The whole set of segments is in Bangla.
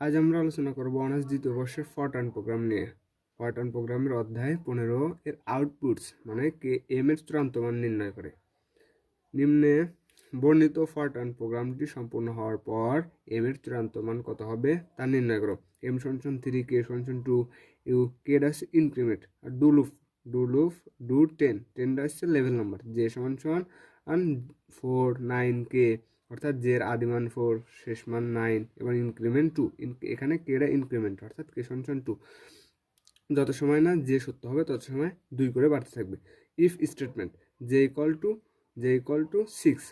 আজ আমরা আলোচনা করব অনার্স দ্বিতীয় বর্ষের ফরটার্ন প্রোগ্রাম নিয়ে। ফরটার্ন প্রোগ্রামের অধ্যায় পনেরো এর আউটপুটস মানে কে এম এর চূড়ান্ত মান নির্ণয় করে। নিম্নে বর্ণিত ফরটার্ন প্রোগ্রামটি সম্পূর্ণ হওয়ার পর এম এর চূড়ান্ত মান কত হবে তা নির্ণয় করো। এম সনসন থ্রি কে সনসন টু ইউ কে ডাস increment R do loop do loop do ten টেনটা হচ্ছে লেভেল নাম্বার যে সমান সমান ফোর নাইন কে অর্থাৎ জের আদি আদিমান ফোর শেষ মান নাইন, এবং ইনক্রিমেন্ট টু এখানে কেটা ইনক্রিমেন্ট, অর্থাৎ কে সমান টু। যত সময় না যে সত্য হবে, তত সময় দুই করে বাড়তে থাকবে। If statement J equal to J equal to six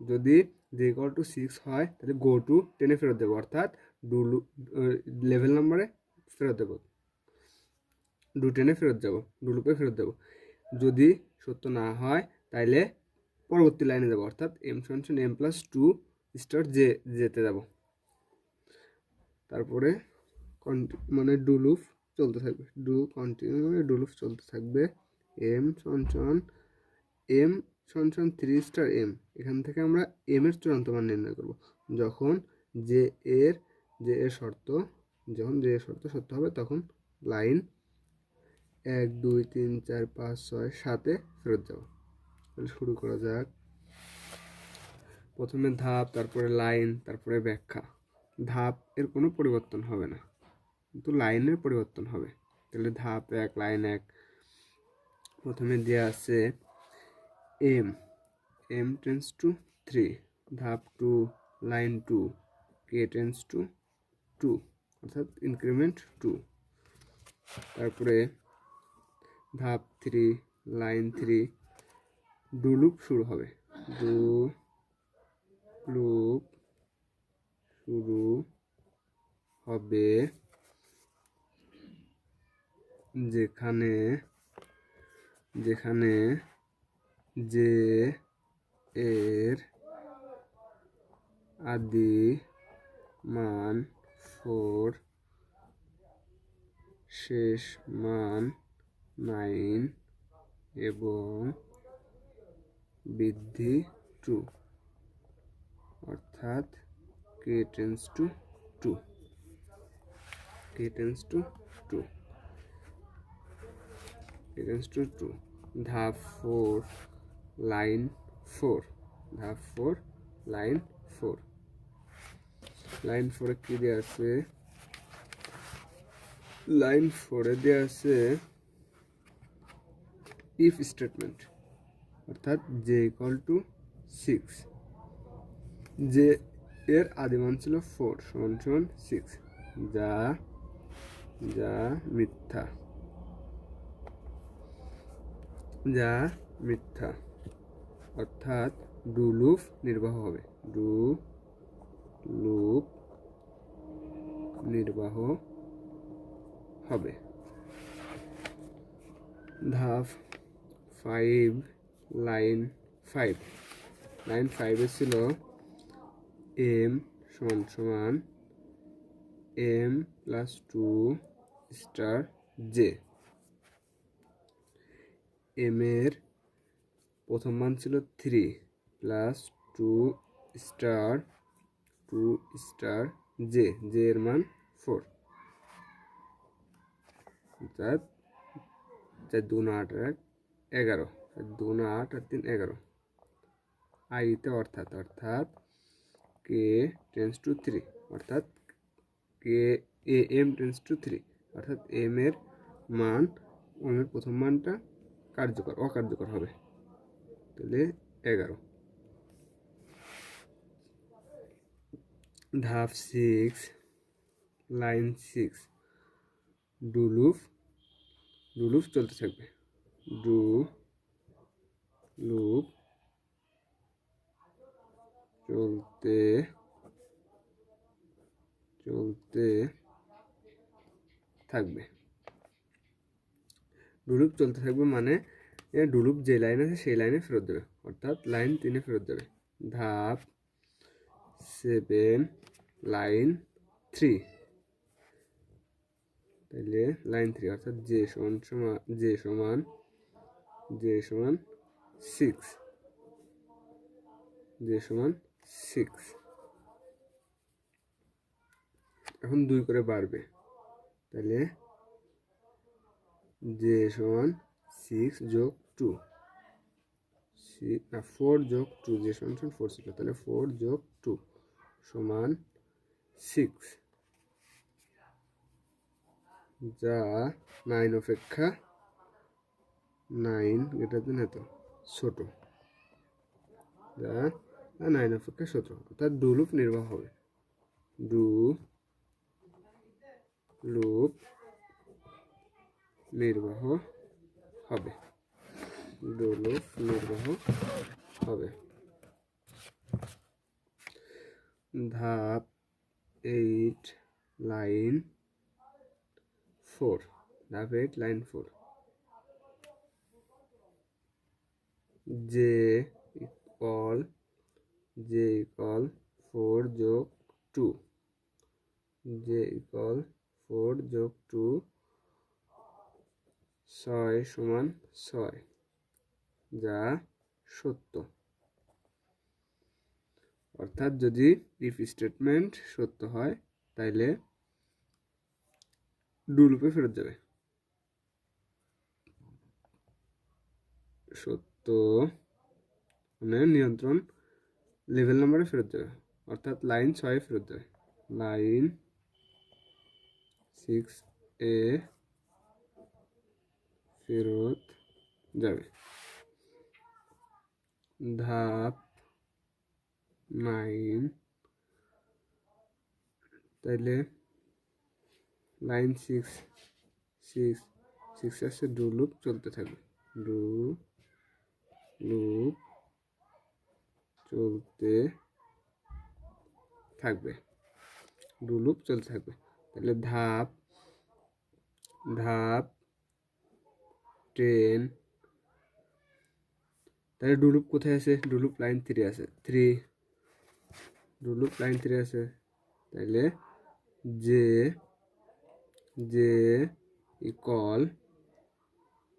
যদি জে ইকল টু সিক্স হয়, তাহলে গো টু টেনে ফেরত দেবো, অর্থাৎ ডু লেভেল নাম্বারে ফেরত দেবো। ডু টেনে ফেরত যাব ডু লুপে ফেরত দেবো। যদি সত্য না হয়, তাইলে পরবর্তী লাইনে যাব, অর্থাৎ এম সমান M plus two star J যেতে যাব। তারপরে মানে ডুলুফ চলতে থাকবে। ডু কন্টিনিউ মানে ডু লুপ চলতে থাকবে। এম সমান এম সমান থ্রি স্টার এম এখান থেকে আমরা এম এর চূড়ান্ত মান নির্ণয় করব। যখন যে এর যে এর শর্ত, যখন যে এর শর্ত সত্য হবে, তখন লাইন এক, দুই, তিন, চার, পাঁচ, ছয়, সাতে ফেরত যাব। শুরু করা যাক। প্রথমে ধাপ, তারপরে লাইন, তারপরে ব্যাখ্যা। ধাপ এর কোনো পরিবর্তন হবে না। কিন্তু লাইনের পরিবর্তন হবে। তাহলে ধাপ এক, লাইন এক। প্রথমে দেওয়া আছে M. M tends to three. ধাপ two, line two. K tends to two. অর্থাৎ ইনক্রিমেন্ট টু। তারপরে ধাপ three, line three. Do loop শুরু হবে। ডু লুপ শুরু হবে যেখানে যেখানে যে এর আদি মান ফোর শেষ মান নাইন এবং বৃদ্ধি টু, অর্থাৎ K tends to two K tends to two K tends to two ধাপ ফোর লাইন ফোর ধাপ ফোর লাইন ফোর লাইন ফোরে কী দেওয়া আছে? লাইন ফোরে দেওয়া আছে ইফ স্টেটমেন্ট অর্থাৎ জে ইকুয়াল টু সিক্স যে এর আদিমান ছিল ফোর সমান সমান সিক্স যা যা মিথ্যা। যা মিথ্যা। অর্থাৎ ডু লুপ নির্বাহ হবে। ডু লুপ নির্বাহ হবে। ধাপ ফাইভ লাইন ফাইভ। লাইন ফাইভে ছিল এম সমান সমান M plus two star J. M এর প্রথম মান ছিল three plus two star two star J. J এর মান ফোর। অর্থাৎ দু না আট, এক, এগারো। চার দু না আট আর তিন এগারো। আইতে অর্থাৎ অর্থাৎ কে টেন্স টু থ্রি অর্থাৎ K A M tends to three অর্থাৎ এম এর মান এর প্রথম মানটা কার্যকর, অকার্যকর হবে। তাহলে এগারো। ধাপ six line six do loop do loop চলতে থাকবে। ডু লুপ চলতে চলতে থাকবে। ডুলুপ চলতে থাকবে মানে ডুলুপ যে লাইন আছে সেই লাইনে ফেরত দেবে। অর্থাৎ লাইন তিনে ফেরত দেবে। ধাপ সেভেন লাইন থ্রি তাহলে লাইন থ্রি অর্থাৎ যে সমান সমান, যে সমান যে সমান সিক্স। যে সমান সিক্স। এখন দুই করে বাড়বে। তাহলে জে সমান সিক্স যোগ টু। না, ফোর যোগ টু যে সমান সমান ফোর ছিল। তাহলে ফোর যোগ টু সমান সিক্স। যা নাইন অপেক্ষা নাইন গ্রেটার দেন এত। ছোট। যা নাইন অপেক্ষা ছোট। অর্থাৎ ডু লুপ নির্বাহ হবে। ডু লুপ নির্বাহ হবে। ডু লুপ নির্বাহ হবে। ধাপ এইট লাইন ফোর ধাপ eight line four J equal J equal four যোগ টু যে ইকল ফোর যোগ টু ছয় সমান ছয়, যা সত্য অর্থাৎ যদি ইফ স্টেটমেন্ট সত্য হয়, তাইলে ডুলুপে ফেরত যাবে। সত্য মানে নিয়ন্ত্রণ লেভেল নাম্বারে ফেরত যাবে। অর্থাৎ লাইন ছয়ে ফেরত যাবে। লাইন সিক্স এ ফেরত যাবে। ধাপ নাইন তাইলে লাইন সিক্স সিক্স সিক্স আসছে ডু লুপ চলতে থাকবে। ডু লুপ চলতে থাকবে। ডু লুপ চলতে থাকবে। তাহলে ধাপ ধাপ, টেন, তাহলে ডুলুপ কোথায় আছে? ডুলুপ লাইন থ্রি আছে। Three do loop line three আছে। তাইলে J J equal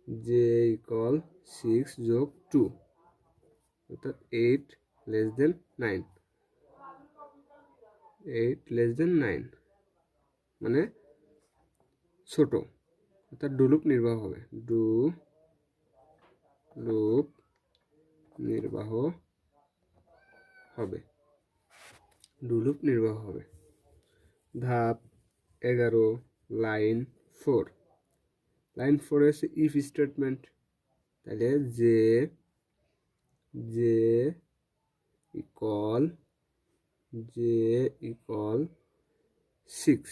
J equal six যোগ টু অর্থাৎ eight less than nine eight less than nine মানে ছোট, অর্থাৎ ডুলুপ নির্বাহ হবে ডু লুপ নির্বাহ হবে ডুলুপ নির্বাহ হবে, ধাপ এগারো লাইন ফোর লাইন ফোর হচ্ছে ইফ স্টেটমেন্ট তাহলে J J equal J equal six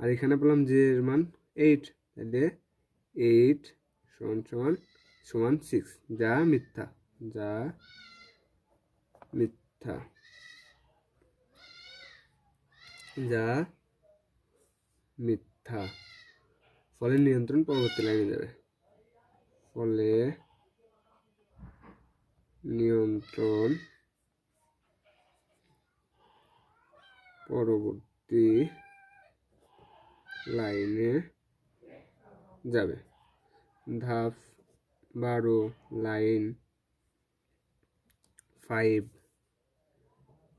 আর এখানে পেলাম যে মান এইট তাহলে এইট সমান সমান সমান সিক্স যা মিথ্যা যা মিথ্যা। যা মিথ্যা। ফলে নিয়ন্ত্রণ পরবর্তী লাইনে যাবে। ফলে নিয়ন্ত্রণ পরবর্তী লাইনে যাবে। ধাপ বারো, line five,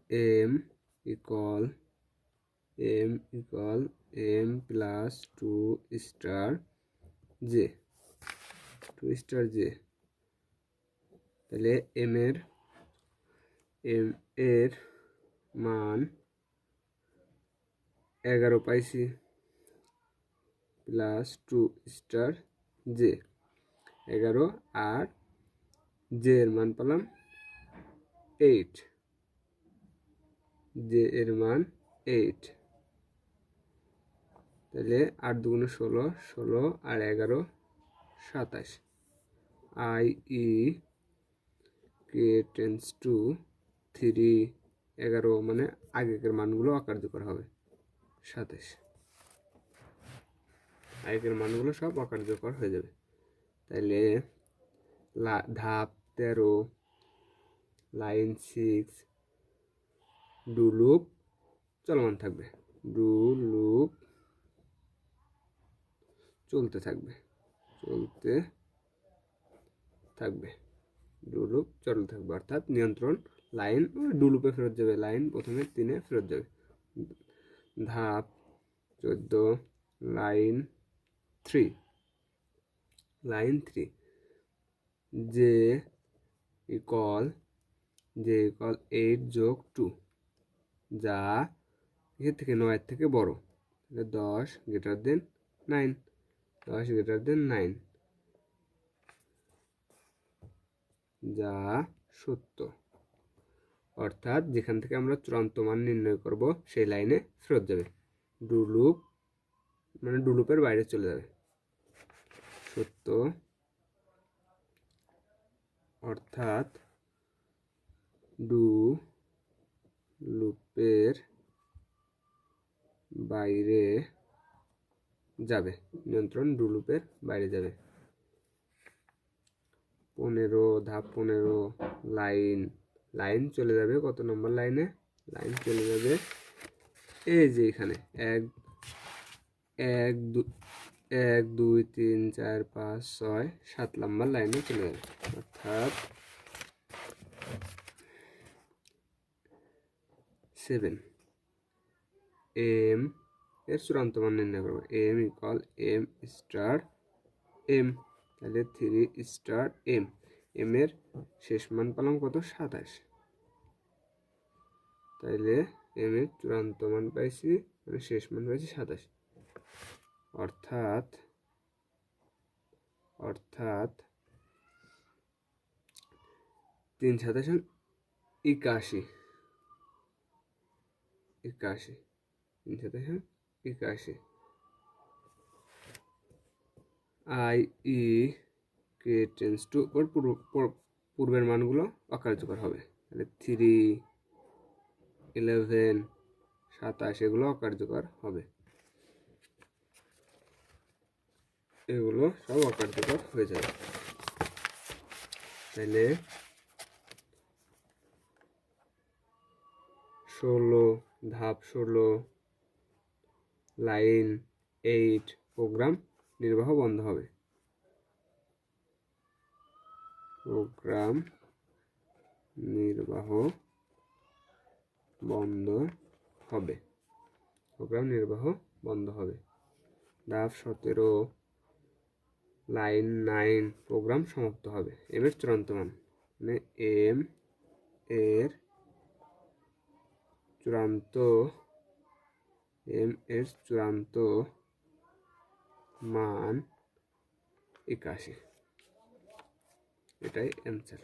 M equal M equal M plus two star J two star J তাহলে এম এর এম এর মান এগারো পাইছি। প্লাস টু স্টার জে এগারো আর জে এর মান পেলাম এইট জে এর মান এইট তাহলে আট দুগুণে ষোলো ষোলো আর এগারো, সাতাশ। I E K tends to three এগারো মানে আগেকার মানগুলো অকার্যকর হবে। সাতাশ। আগের মানগুলো সব অকার্যকর হয়ে যাবে। তাইলে লা- ধাপ তেরো, লাইন সিক্স ডু লুপ চলমান থাকবে। ডু লুপ চলতে থাকবে। চলতে থাকবে। ডুলুপ চলতে থাকবে। অর্থাৎ নিয়ন্ত্রণ, লাইন ডু লুপে ফেরত যাবে। লাইন প্রথমে তিনে ফেরত যাবে। ধাপ চোদ্দ, line three. Line three. J equal J equal eight যোগ টু, যা এর থেকে নয়ের থেকে বড়। দশ, গ্রেটার দেন নাইন। দশ গ্রেটার দেন নাইন যা সত্য অর্থাৎ যেখান থেকে আমরা চূড়ান্ত মান নির্ণয় করব, সেই লাইনে ফেরত যাবে। ডুলুপ মানে ডুলুপের বাইরে চলে যাবে। সত্য অর্থাৎ ডু লুপের বাইরে যাবে। নিয়ন্ত্রণ ডু লুপের বাইরে যাবে। পনেরো, ধাপ পনেরো লাইন লাইন চলে যাবে কত নম্বর লাইনে লাইন চলে যাবে এই যে এখানে। এক এক, দু, এক, দুই, তিন, চার, পাঁচ, ছয়, সাত নম্বর লাইনে চলে যাবে। অর্থাৎ সেভেন এম এর চূড়ান্ত মান নির্ণয় করব M equal M star M তাহলে থ্রি স্টার এম এম এর শেষ মান পেলাম কত? সাতাশ। তাইলে এম এর চূড়ান্ত মান পাইছি মানে শেষ মান পাইছি সাতাশ। অর্থাৎ অর্থাৎ তিন সাতাশ একাশি। একাশি। তিন সাতাশ একাশি I E K tends to ওর পূর্বের মানগুলো অকার্যকর হবে। তাহলে থ্রি ইলেভেন সাতাশ, এগুলো অকার্যকর হবে। এগুলো সব অকার্যকর হয়ে যাবে। তাহলে ষোলো, ধাপ ষোলো লাইন এইট প্রোগ্রাম নির্বাহ বন্ধ হবে। প্রোগ্রাম নির্বাহ বন্ধ হবে। প্রোগ্রাম নির্বাহ বন্ধ হবে। ধাপ সতেরো, লাইন নাইন প্রোগ্রাম সমাপ্ত হবে। এম এর চূড়ান্ত মান মানে এম এর চূড়ান্ত এম এর চূড়ান্ত মান একাশি। এটাই অ্যান্সার